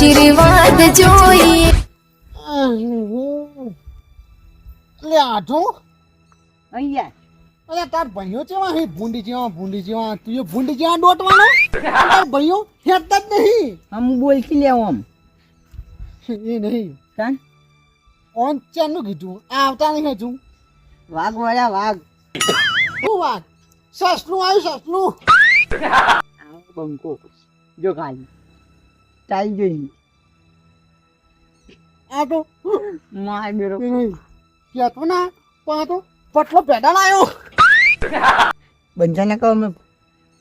આશીર્વાદ જોઈએ. લે આઠું. અહીંયા. અરે તાર ભાઈઓ જેવા હે? ભૂંડી જેવા ભૂંડી જેવા તું એ ભૂંડી જેવા ડોટવાનો? તાર ભાઈઓ હેતા જ નહીં. આમ બોલતી લેવો આમ. એ નહીં. કાન ઓન ચાનું કીધું. આ આવતા નહીં હજુ. વાઘ વાળા વાઘ. શું વાઘ? સસલું આવ્યું સસલું. બંકો. જો ખાલી. ચાલી જોઈ આ તો માય બેરો. એ તો ના પણ આ તો પટલો પેડા લાયો. બંજાને કહો અમે.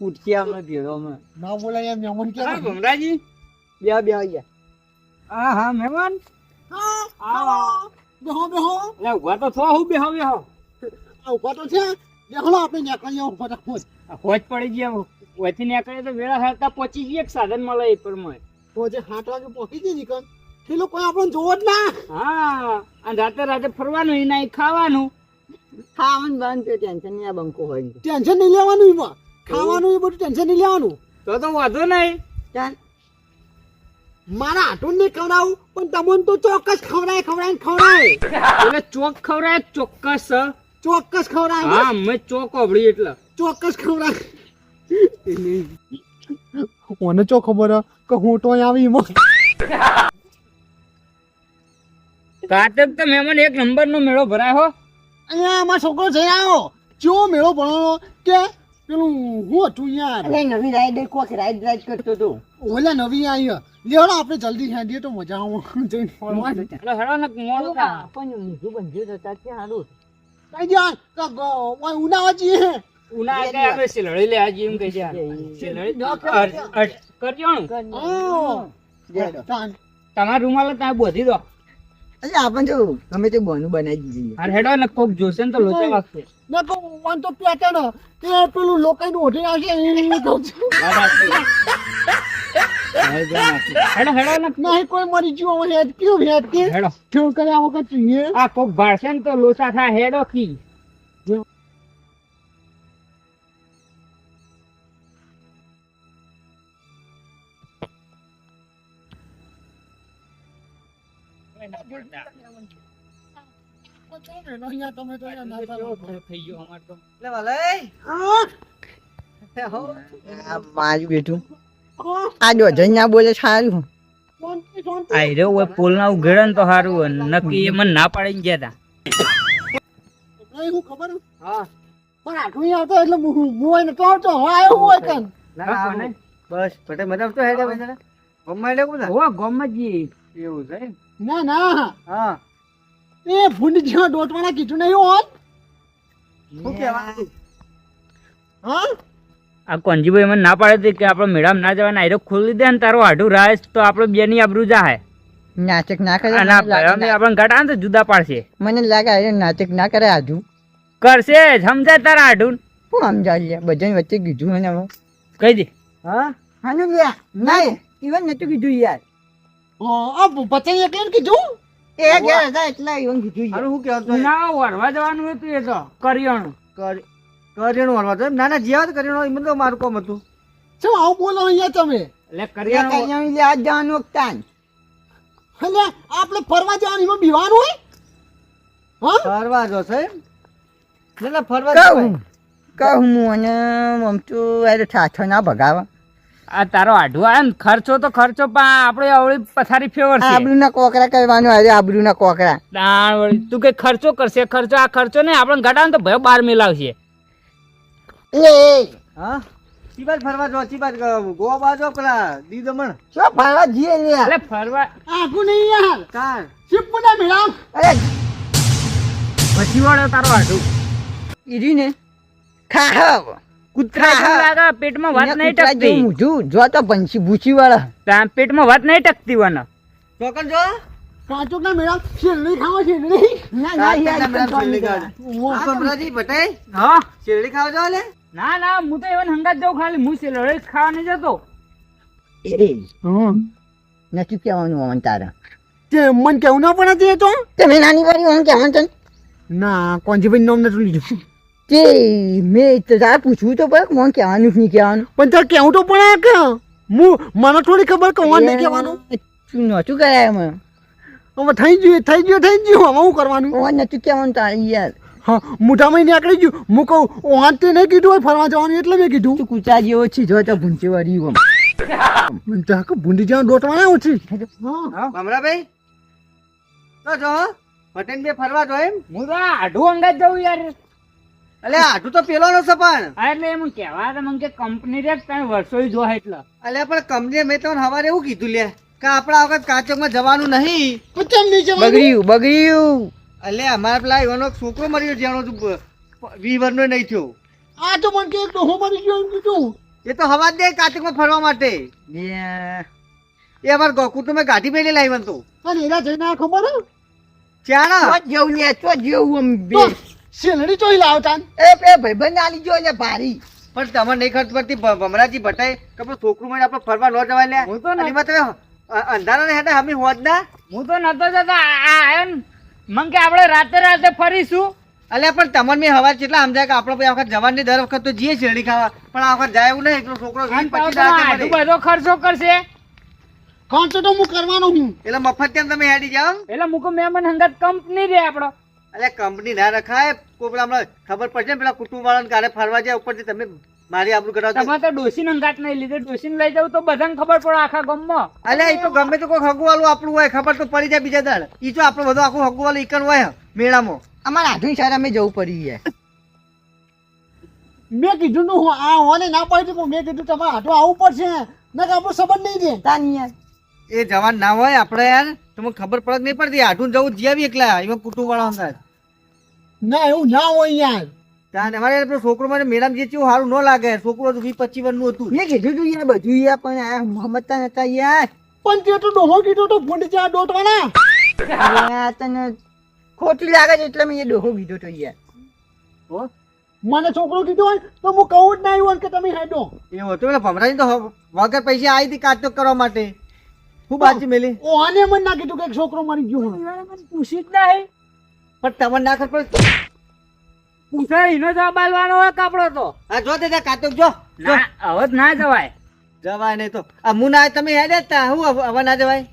પૂછીએ અમે ભેળો અમે. ના બોલાય એમ મેમન કે હા ભમરાજી. બે બે ગયા આ હા મહેમાન હા બેહો બેહો. લે ઊભા તો છો હું બેહો બેહો. આ ઊભા તો છે. દેખલો આપણે નીકળી ઊભા તો. હોજ પડી ગયા. હોયથી નીકળે તો વેળા હતા પહોંચી ગઈ એક સાધન મળે એ પર તો સાત વાગે પહોંચી જઈ નીકળ એ લોકો આપણને જોવો જ ના. હા અને રાતે રાતે ફરવાનું એ નહીં ખાવાનું. ખાવાનું બંધ તો ટેન્શન નહીં આ બંકો હોય ટેન્શન નહીં લેવાનું એમાં ખાવાનું એ બધું ટેન્શન નહીં લેવાનું. તો તો વાંધો નહીં. ચાલ. મારા આટું ને ખવડાવું પણ તમને તો ચોક્કસ ખવડાય ખવડાય ખવડાય. એટલે ચોક ખવડાય ચોક્કસ ચોક્કસ ખવડાય હા મેં ચોક ઓબળી એટલે. ચોક્કસ ખવડાય. મને ચો ખબર કે હું તો આવી એમાં કાતક તો મહેમાન એક નંબર નો મેળો ભરાય હો. અહીંયા અમારો છોકરો જઈ આવ્યો જો મેળો ભણવાનો કે પેલું હું હતું યાર? નવી રાઈડ કોક રાઈડ રાઈડ કરતો તો ઓલા નવી આવી હે. લેવડો આપણે જલ્દી હેડીએ તો મજા આવો. જોઈને ફરવાની. એટલે હેડો ને મોડું પણ ઊંધું બંધ્યું તો તાર હારું? કઈ જાય કાક ઓય ઉનાવા જઈએ. ઉના એટલે આપણે સિલડી લે આજે એમ કહી છે સિલડી કરજો ને તમારા રૂમાલ ત્યાં બોધી દો. અરે આપણે જો ગમે તે બોનું બનાવી દીધી. અરે હેડો ને કોક જોશે ને તો લોચા વાગશે. ને તો વાન તો તે પેલું ઓઢી આવશે એ છું. હેડો હેડો ને નહીં કોઈ મરી ગયું હવે હેડ કયું હેડ કે? હેડો. કેવું કર્યા વખત આ કોક ભાળશે ને તો લોચા થાય હેડો કી. ના પાડીને ગયા ખબર હે? પણ આટલું આવતો એટલે હું તો આવતો હવે હોય કાન બસ પટે મતલબ તો હેડે. કોણ ઓ ગમજી એવું છે ના ના. હા. એ ભૂંડ જેવા ડોટવાના કીધું નહીં હોત શું કહેવાનું? હા? આ કોંજીભાઈ મને ના પાડે કે આપણે મેળામ ના જવાના. આયરો ખોલી દે ને તારો આઢું રાઈસ તો આપણે બે ની આબરૂ જાહે. નાચક ના કરે અને આપણે ઘટા ને તો જુદા પાડશે. મને લાગે આ નાચક ના કરે આજુ કરશે સમજાય તારા આઢું હું સમજાય બજન બધાની વચ્ચે કીધું મને હવે. કહી દે. હા? હા ના નહીં ઇવન નતું કીધું યાર. બચાઈ એટલે કીધું? એ ગયા હતા એટલે ઇવન કીધું યાર શું કહેતો ના વરવા જવાનું હતું એ તો કરિયાણું. કરિયાણું વાળવા તો ના ના જ્યાં કરિયાણું એમ તો મારું કોમ હતું. શું આવું બોલો અહીંયા તમે? એટલે કરિયાણું કરિયાણું લે આજ જવાનું વખતાન એટલે આપણે ફરવા જવાનું એમાં બીવાનું હોય? હા? ફરવા જો છે ના ના ફરવા કહું કહું હું અને મમતું અરે ઠાઠો ના ભગાવા. આ તારો આઢું આવે ને ખર્ચો તો ખર્ચો પણ આપણે અવળી પથારી ફેવર છે. આબરૂ ના કોકરા કરવાનું અરે આબરૂ ના કોકરા. દાણ વળી તું કે ખર્ચો કરશે ખર્ચો આ ખર્ચો ને આપણે ઘટા તો ભયો બાર મિલાવશે એ હા? ચીબાજ ફરવા જો ચીબાજ ગોવા બાજો પેલા દી દમણ શું ફરવા જીએ લે અરે ફરવા આખું નહીં યાર. કાર શિવપુરા મેળામ અરે પછી વાળો તારો આઢું. ઈરી ને ખાહવ કૂતરા લાગે પેટમાં વાત નહીં ટકતી. જો તો પંછી ભૂચી વાળા ત્યાં પેટમાં વાત નહીં ટકતી વન ચોકન જો. કાચોક ના મેળામ શેરડી ખાવા શેરડી? ના ના, ના યાર, યાર શેરડી શેરડી આ કમરાજી બટાઈ હા. શેરડી ખાવા જાવ લે. ના ના હું તો એવન હંગાત જાઉં ખાલી. હું સિલડે ખાવા નહીં જતો. એ નથી કહેવાનું અમન તારા. તે મન કેવું ના પણ તે તો. તમે નાની વાળી હું તને ના કોંજીભાઈ નોમ નથી લીધું. તે મેં તો તારે પૂછવું તો પડે કોણ કહેવાનું કે નહીં કહેવાનું? પણ તાર કેવું તો પડે કે? હું મને થોડી ખબર કે કોણ નહીં કહેવાનું. શું નહોતું કરાય અમે હવે થઈ ગયું થઈ ગયું થઈ ગયું. હવે હું કરવાનું? ઓન નહોતું કહેવાનું તારી યાર. હા મોઢામાં નીકળી ગયું. હું કહું ઓન તે નહીં કીધું હોય ફરવા જવાનું એટલે મેં કીધું. તું કૂચા જેવો છે જો તો ભૂંચી વાળી આમ મને તો આખું ભૂંડી જવાનું દોટવાના ઓછી હા. ભમરાભાઈ તો જો પટેલ બે ફરવા જો એમ. હું તો આઢું અંગાજ જવું યાર. અલે આટલું તો પેલો નો સપન એટલે એમ કેવા મને કે કંપની રે તમે વર્ષો જો એટલે. અલે પણ કંપનીએ મેં તમને હવારે એવું કીધું લે કે આપણા વખત કાચોકમાં જવાનું નહીં. પૂછમ નહીં જવાનું બગડ્યું બગડ્યું. અલે અમારા પેલા એવાનો છોકરો મર્યો જેનો વીવર નો નહીં થયો. આ તો મને કે ડોહો મરી ગયો એમ કીધું. એ તો હવા જ કાચોકમાં ફરવા માટે. એ અમાર ગોકુળ તો મેં ગાડી મેલી લાવ્યો તો. અને એના જઈને આ ખબર ચાલો જેવું લે તો જેવું આમ બે તો શેલડી ચોઈ લાવતા. એ પે ભાઈબંધ આલી જો લે ભારી. પણ તમને નહીં ખર્ચ પડતી ભમરાજી ભટાઈ કે પણ છોકરું મને આપણે ફરવા ન જવાય લે હું તો ન- અને તમે અંધારા ને હેઠળ અમે હોત ના હું તો નતો જતો આયો ને કે આપણે રાતે રાતે ફરીશું. અલ્યા પણ તમને મેં હવા કેટલા સમજાય કે આપણે આ વખત જવાની દર વખત તો જઈએ શેરડી ખાવા. પણ આ વખત જાય એવું નહીં એકલો છોકરો પાછો. બધો ખર્ચો કરશે. ખર્ચો તો હું કરવાનો હું? એટલે મફત કેમ તમે હેડી જાઓ? એટલે મૂકો મહેમાન હંગાત કંપની રે આપણો. અલ્યા કંપની ના રખાય. કોઈ હમણાં ખબર પડશે ને પેલા કુટુંબ વાળાને કારે ફરવા જાય ઉપરથી તમે મારી આબરૂ કરાવતા તમારે તો ડોસી હંગાત નહીં લીધે. ડોસી લઈ જવું તો બધાને ખબર પડે આખા ગામમાં. અરે એ તો ગમે તો કોઈ હગુવાલું આપણું હોય ખબર તો પડી જાય બીજા દાડ. ઈ તો આપણું બધું આખું હગુવાલું ઈકન હોય મેળામાં. અમારે આધુન સારા અમે જવું પડી જાય મેં કીધું નું હું આ હોને ના પાડી મેં કીધું તમારે આટો આવવું પડશે. ના કે આપણો સંબંધ નહીં દે તાની યાર એ જવાન ના હોય આપણે યાર. તમને ખબર પડે નહીં પડતી? આઠું જવું જીવી એકલા. એમાં કુટુંબ વાળા હંગાત. ના એવું ના હોય યાર. ત્યાં અમારે પેલો છોકરો મને મેડમ જે છે સારું ન લાગે. છોકરો તો વીસ પચીસ વર્ષનું હતું. મેં કીધું તું યાર બધું યાર પણ આ મોહમ્મદતા નતા યાર. પણ તે તો ડોહો કીધો તો ભૂંડી જા દોટવાના આ તને ખોટી લાગે છે એટલે મેં એ ડોહો કીધો તો યાર. મને છોકરો કીધો હોય તો હું કહું જ ના આવ્યું કે તમે હેડો. એવું હતું? એટલે ભમરાજી તો વગર પૈસા આવી હતી કાચો કરવા માટે. ખૂબ બાજી મેલી. ઓને મને ના કીધું કે એક છોકરો મરી ગયો હું પૂછી જ નહીં. પણ તમને ના ખબર પડે. પૂછે એનો જવાબ આલવાનો હોય કાપડો તો. આ જો દેતા કાચો જો. હવે ના જવાય. જવાય નહીં તો. આ મું ના તમે હેડે તા હું હવે ના જવાય?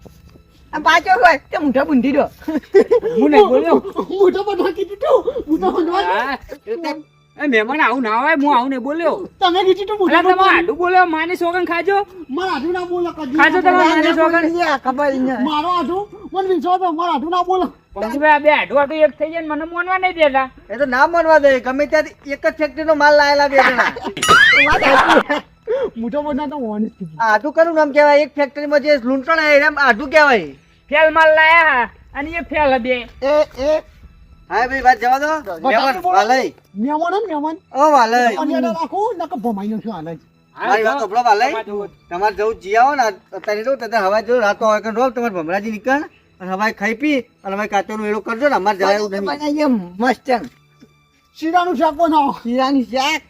આ પાછો હોય તે મુઠા બુંધી દો. હું નહીં બોલ્યો. મોઢા પર કીધું. હા, એટલે- એ મહેમાન આવું ના હોય હું આવું નહીં બોલ્યો. તમે કીધું તો મોઢા તમે આડું બોલ્યો માની સોગન ખાજો. મારા આઢું ના બોલો કદી. ખાજો તમે માની સોગન ખબર નહીં. મારો આઢું મને વિશ્વાસ હોય, મારા આઢું ના બોલો. પંકીભાઈ બે આડું આડું એક થઈ જાય મને મોનવા નહીં દેતા. એ તો ના માનવા દે. ગમે ત્યાંથી એક જ ફેક્ટરીનો માલ લાયેલા બે જણા. મોઢા પર ના તો હોવાની જ કીધું. આ આટું કરું નામ કહેવાય એક ફેક્ટરીમાં જે લૂંટણ આવે એમ આટું કહેવાય. ફેલ માલ લાયા અને એ ફેલ બે. એ એ હા ભાઈ વાત જવા દો. મહેમાન વાલય મહેમાન મહેમાન. ઓ વાલય અને એને રાખું નકર ભમાઈ નાખ્યું મારી વાત સાંભળો વાલય તમારે જવું જી. આવો ને અત્યારે જવું ત્યારે હવા જવું રાતો હોય કે રોક તમારે ભમરાજી નીકળ અને હવાઈ ખાઈ પી અને હવાઈ કાચોનું એડો કરજો ને અમારે જવાય એવું નહીં બનાવીએ મસ્ત શીરાનું શાક બનાવો. શીરાની શાક?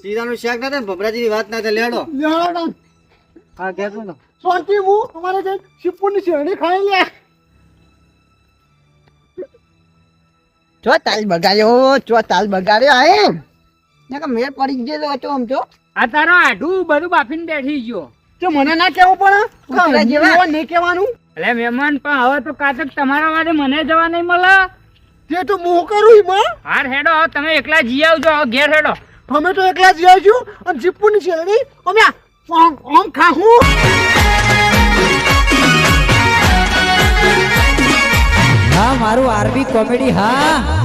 સીધાનું શાક ના થાય ને ભમરાજીની વાત ના થાય લેડો. ને. હા કહેતો ને. શાંતિ હું તમારે જે શિવપુરની શેરડી ખાઈ લે. ચો તાલ બગાડ્યો જો તાલ બગાડ્યો હે. કે મેળ પડી ગયેલો હતો આમ તો આ તારો આઢું બધું બાફીને બેઠી ગયો. જો મને ના કેવું પણ જેવા. નહીં કેવાનું એટલે મહેમાન પણ હવે તો કાતક તમારા વાદે મને જવા નહીં મળે. તે તો હું કરું માં હાર હેડો તમે એકલા જી આવજો ઘેર હેડો. અમે તો એકલા જી આવજો અને શિવપુરની શેરડી અમે આમ ખાહું. મારું આરબી કોમેડી હા.